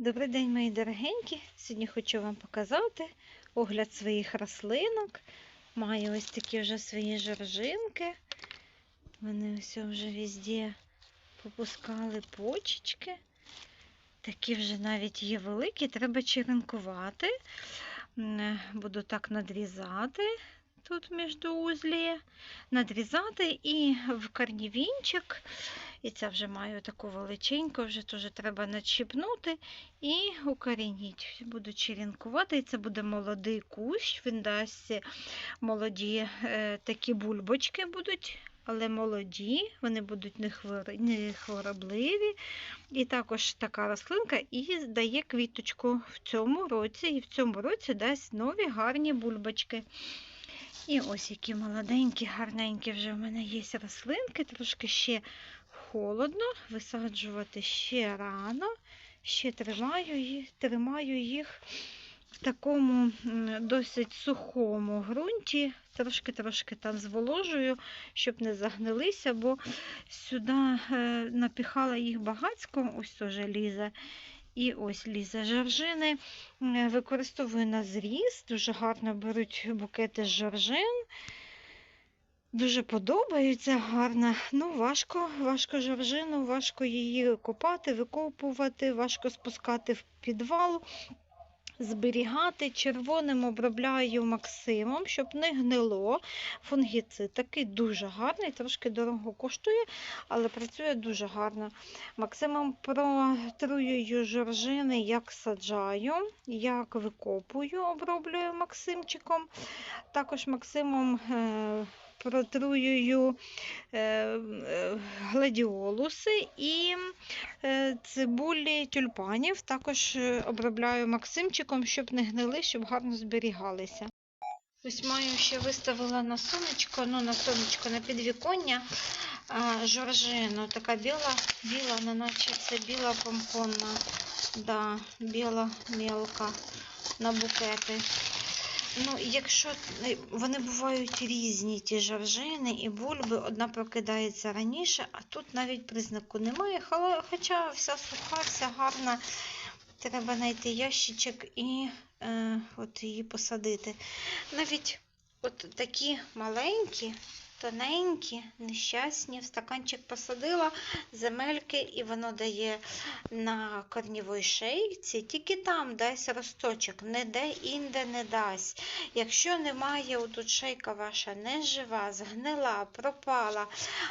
Добрий день, мої дорогенькі. Сьогодні хочу вам показати огляд своїх рослинок. Маю ось такі вже свої жоржинки. Вони ось вже везде попускали почечки. Такі вже навіть є великі, треба черенкувати. Буду так надрізати тут між узлі, надрізати і в корнівінчик. І це вже маю таку величеньку, вже теж треба начіпнути і укорініть. Буду черенкувати, і це буде молодий кущ, він дасть молоді е, такі бульбочки будуть, але молоді, вони будуть не хворобливі. І також така рослинка і дає квіточку в цьому році, і в цьому році дасть нові гарні бульбочки. І ось які молоденькі, гарненькі вже. В мене є рослинки, трошки ще холодно, висаджувати ще рано, ще тримаю, тримаю їх в такому досить сухому ґрунті, трошки-трошки там зволожую, щоб не загнилися, бо сюди е, напіхала їх багацько, ось теж лізе. І ось ліза жоржини. Е, Використовую на зріз, дуже гарно беруть букети з жоржин. Дуже подобається, гарна. Ну, важко, важко жоржину, важко її копати, викопувати, важко спускати в підвал, зберігати. Червоним обробляю Максимом, щоб не гнило. Фунгіцид такий дуже гарний, трошки дорого коштує, але працює дуже гарно. Максимом протруюю жоржини, як саджаю, як викопую, оброблюю Максимчиком. Також Максимом. Протруюю е, гладіолуси і е, цибулі тюльпанів. Також е, обробляю максимчиком, щоб не гнили, щоб гарно зберігалися. Ось маю ще виставила на сонечко, ну на сонечко, на підвіконня жоржину. Така біла, біла, не наче це біла помпонна, да, біла мелка на букети. Ну, якщо е, вони бувають різні, ті жаржини і бульби, одна прокидається раніше, а тут навіть признаку немає. Хоча вся суха, вся гарна. Треба знайти ящичок і е, от її посадити. Навіть от такі маленькі, тоненькі, нещасні, в стаканчик посадила земельки, і воно дає на корнівій шейці, тільки там дасть росточок, не де інде не дасть. Якщо немає, отут шейка ваша не жива, згнила, пропала,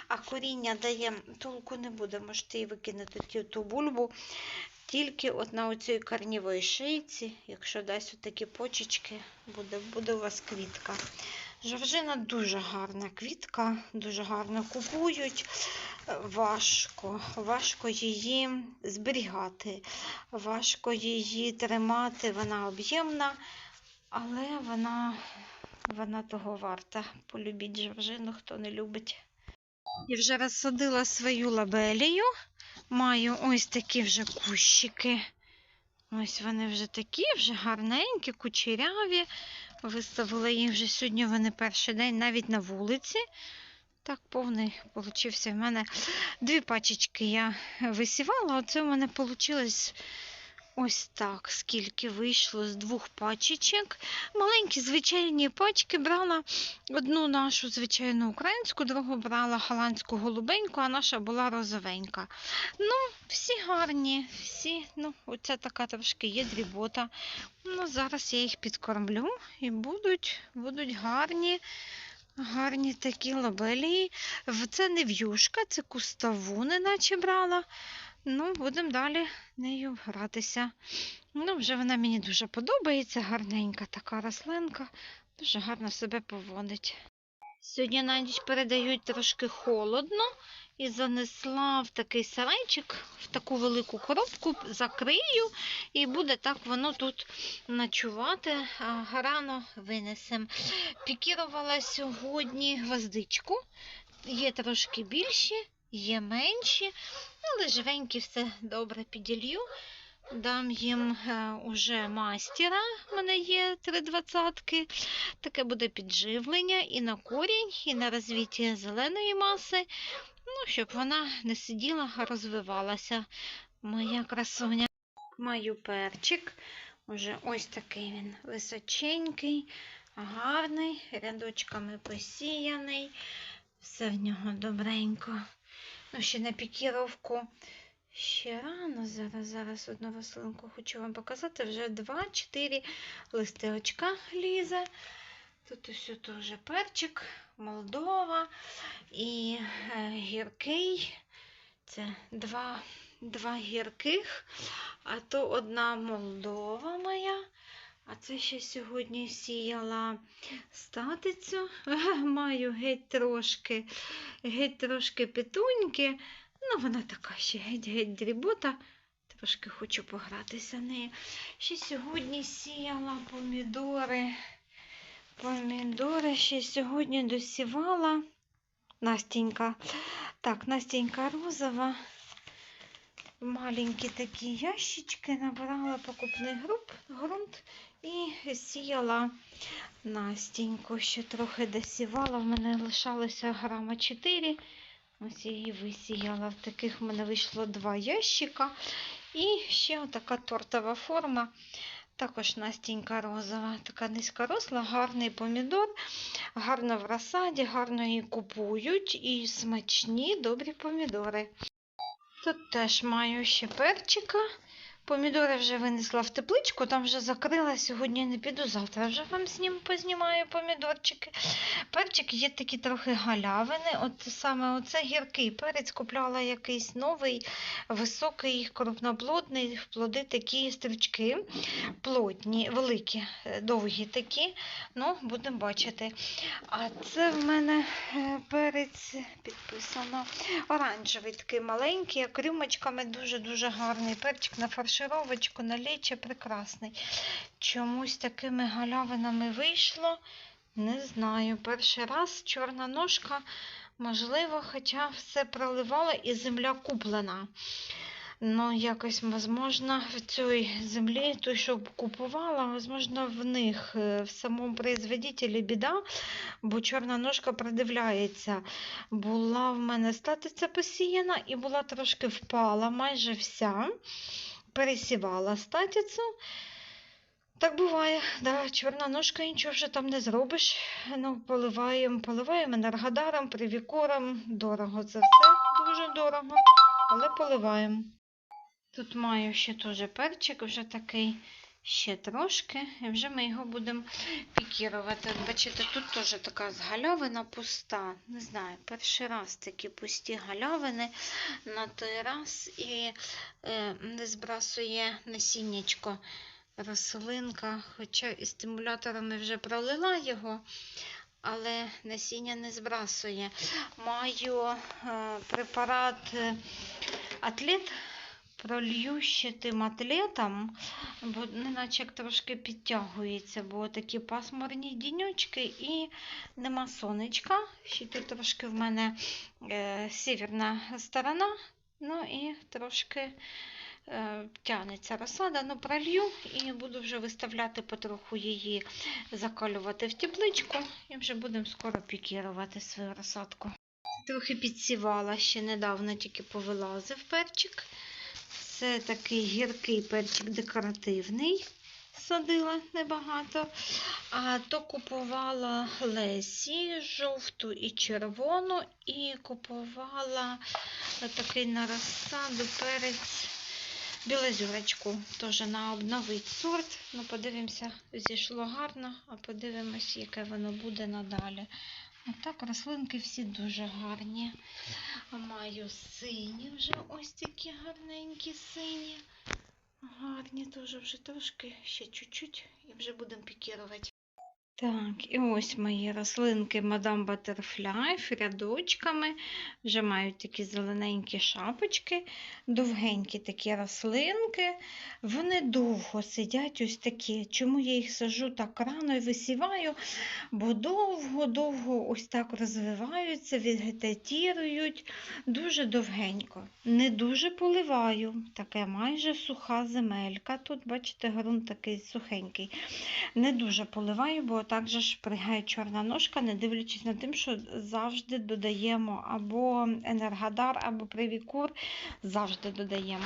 а коріння дає, толку не буде, можете її викинути ту бульбу. Тільки от на оцій корнівій шийці, якщо дасть отакі почечки, буде, буде у вас квітка. Жоржина дуже гарна квітка, дуже гарно купують. Важко, важко її зберігати, важко її тримати, вона об'ємна, але вона, вона того варта. Полюбіть жоржину, хто не любить. Я вже розсадила свою лабелію. Маю ось такі вже кущики. Ось вони вже такі, вже гарненькі, кучеряві. Виставила їх вже сьогодні вони перший день навіть на вулиці. Так, повний получився в мене. Дві пачечки я висівала, а це у мене вийшло ось так, скільки вийшло з двох пачечок. Маленькі звичайні пачки брала. Одну нашу звичайну українську, другу брала голландську голубеньку, а наша була розовенька. Ну, всі гарні, всі, ну, оця така трошки є дрібота. Ну, зараз я їх підкормлю і будуть, будуть гарні. Гарні такі лабелії. Це не в'юшка, це куставу, неначе брала. Ну, будемо далі нею гратися. Ну, вже вона мені дуже подобається, гарненька така рослинка, дуже гарно себе поводить. Сьогодні на ніч передають трошки холодно і занесла в такий сарайчик, в таку велику коробку, закрию, і буде так воно тут ночувати, а рано винесем. Пікірувала сьогодні гвоздичку. Є трошки більші, є менші, але живенькі все добре піділью. Дам їм е, уже мастера, в мене є три двадцятки. Таке буде підживлення і на корінь, і на розвиття зеленої маси. Ну, щоб вона не сиділа, а розвивалася. Моя красуня. Маю перчик. Уже ось такий він височенький, гарний, рядочками посіяний. Все в нього добренько. Ну, ще на пікіровку. Ще рано, зараз, зараз одну рослинку хочу вам показати. Вже 2-4 листочка лізе. Тут ось теж перчик, Молдова і е, гіркий. Це два, два гірких, а то одна Молдова моя. А це ще сьогодні сіяла статицю. Маю геть трошки, геть трошки петуньки. Ну, вона така ще геть-геть дрібота. Трошки хочу погратися нею. Ще сьогодні сіяла помідори. Помідори ще сьогодні досівала. Настенька. Так, Настенька розова. Маленькі такі ящички набрала покупний груп, ґрунт і сіяла Настеньку. Ще трохи досівала. В мене лишалося грама 4. Ось її висіяла. В таких в мене вийшло два ящика. І ще отака тортова форма. Також Настінька розова, така низькоросла, гарний помідор, гарно в розсаді, гарно її купують і смачні, добрі помідори. Тут теж маю ще перчика. Помідори вже винесла в тепличку, там вже закрила. Сьогодні не піду, завтра вже вам знім, познімаю помідорчики. Перчик є такі трохи галявини. От саме оце гіркий перець купляла якийсь новий, високий, крупноплодний, плоди такі стрічки, плотні, великі, е, довгі такі. Ну, будемо бачити. А це в мене е, перець підписано. Оранжевий такий маленький, як рюмочками, дуже-дуже гарний перчик на фаршировочку, на ліче прекрасний. Чомусь такими галявинами вийшло. Не знаю. Перший раз чорна ножка, можливо, хоча все проливала і земля куплена. Ну, якось, можливо, в цій землі, той, що купувала, можливо, в них, е, в самому производителі біда, бо чорна ножка придивляється. Була в мене статиця посіяна і була трошки впала, майже вся. Пересівала статіцу. Так буває, да, чорна ножка, нічого вже там не зробиш. Ну, поливаємо, поливаємо енергодаром, привікором. Дорого це все, дуже дорого, але поливаємо. Тут маю ще теж перчик, вже такий ще трошки, і вже ми його будемо пікірувати. Бачите, тут теж така галявина пуста. Не знаю, перший раз такі пусті галявини на той раз і е, не збрасує насіннячко рослинка, хоча і стимуляторами вже пролила його, але насіння не збрасує. Маю е, препарат е, атлет. Пролью ще атлетом, бо неначе як трошки підтягується, бо такі пасмурні дінючки і нема сонечка. Ще тут трошки в мене е, сіверна сторона, ну і трошки е, тягнеться розсада, ну пролью і буду вже виставляти потроху її, закалювати в тепличку і вже будемо скоро пікірувати свою розсадку. Трохи підсівала, ще недавно тільки повилазив перчик. Це такий гіркий перчик декоративний, садила небагато. А то купувала Лесі жовту і червону, і купувала такий на розсаду перець білозюрочку. Теж на обновить сорт. Ну, подивимося, зійшло гарно, а подивимось, яке воно буде надалі. Отак рослинки всі дуже гарні. Маю сині вже ось такі гарненькі сині. Гарні теж вже трошки, ще чуть-чуть і вже будемо пікірувати. Так, і ось мої рослинки Мадам Butterfly рядочками. Вже мають такі зелененькі шапочки, довгенькі такі рослинки. Вони довго сидять ось такі. Чому я їх сажу так рано і висіваю? Бо довго-довго ось так розвиваються, вегетатірують дуже довгенько. Не дуже поливаю. Таке майже суха земелька. Тут, бачите, ґрунт такий сухенький. Не дуже поливаю, бо так же ж чорна ножка, не дивлячись на тим, що завжди додаємо або енергодар, або привікур, завжди додаємо.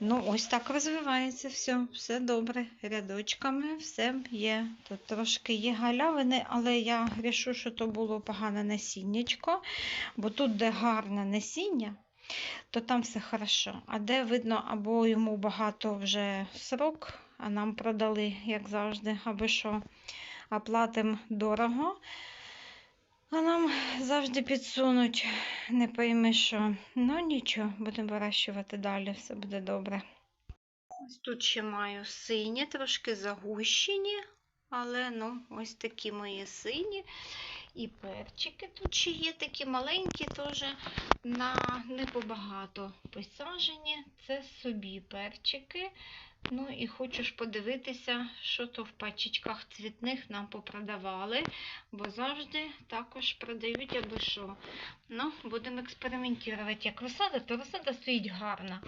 Ну, ось так розвивається все, все добре. Рядочками все є. Тут трошки є галявини, але я грішу, що то було погане насіннячко, бо тут, де гарне насіння, то там все хорошо. А де видно, або йому багато вже срок, а нам продали, як завжди, аби що, а платимо дорого. А нам завжди підсунуть, не пойми що. Ну нічого, будемо вирощувати далі, все буде добре. Ось тут ще маю сині, трошки загущені, але ну, ось такі мої сині. І перчики тут ще є такі маленькі, теж на не посаджені. Це собі перчики. Ну і хочу ж подивитися, що то в пачечках цвітних нам попродавали, бо завжди також продають або що. Ну, будемо експериментувати. Як розсада, то розсада стоїть гарна.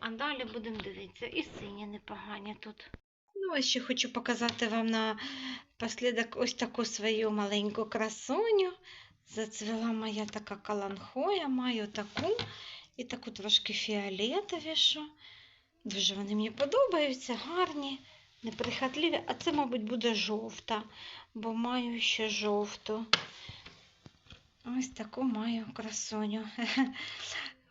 А далі будемо дивитися. І сині непогані тут. Ну, ось ще хочу показати вам на послідок ось таку свою маленьку красуню. Зацвіла моя така каланхоя, маю таку і таку трошки фіолетовішу. Дуже вони мені подобаються, гарні, неприхотливі. А це, мабуть, буде жовта, бо маю ще жовту. Ось таку маю красуню.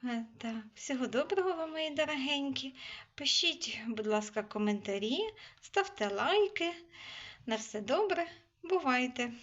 Всього доброго вам, мої дорогенькі. Пишіть, будь ласка, коментарі, ставте лайки. На все добре, бувайте!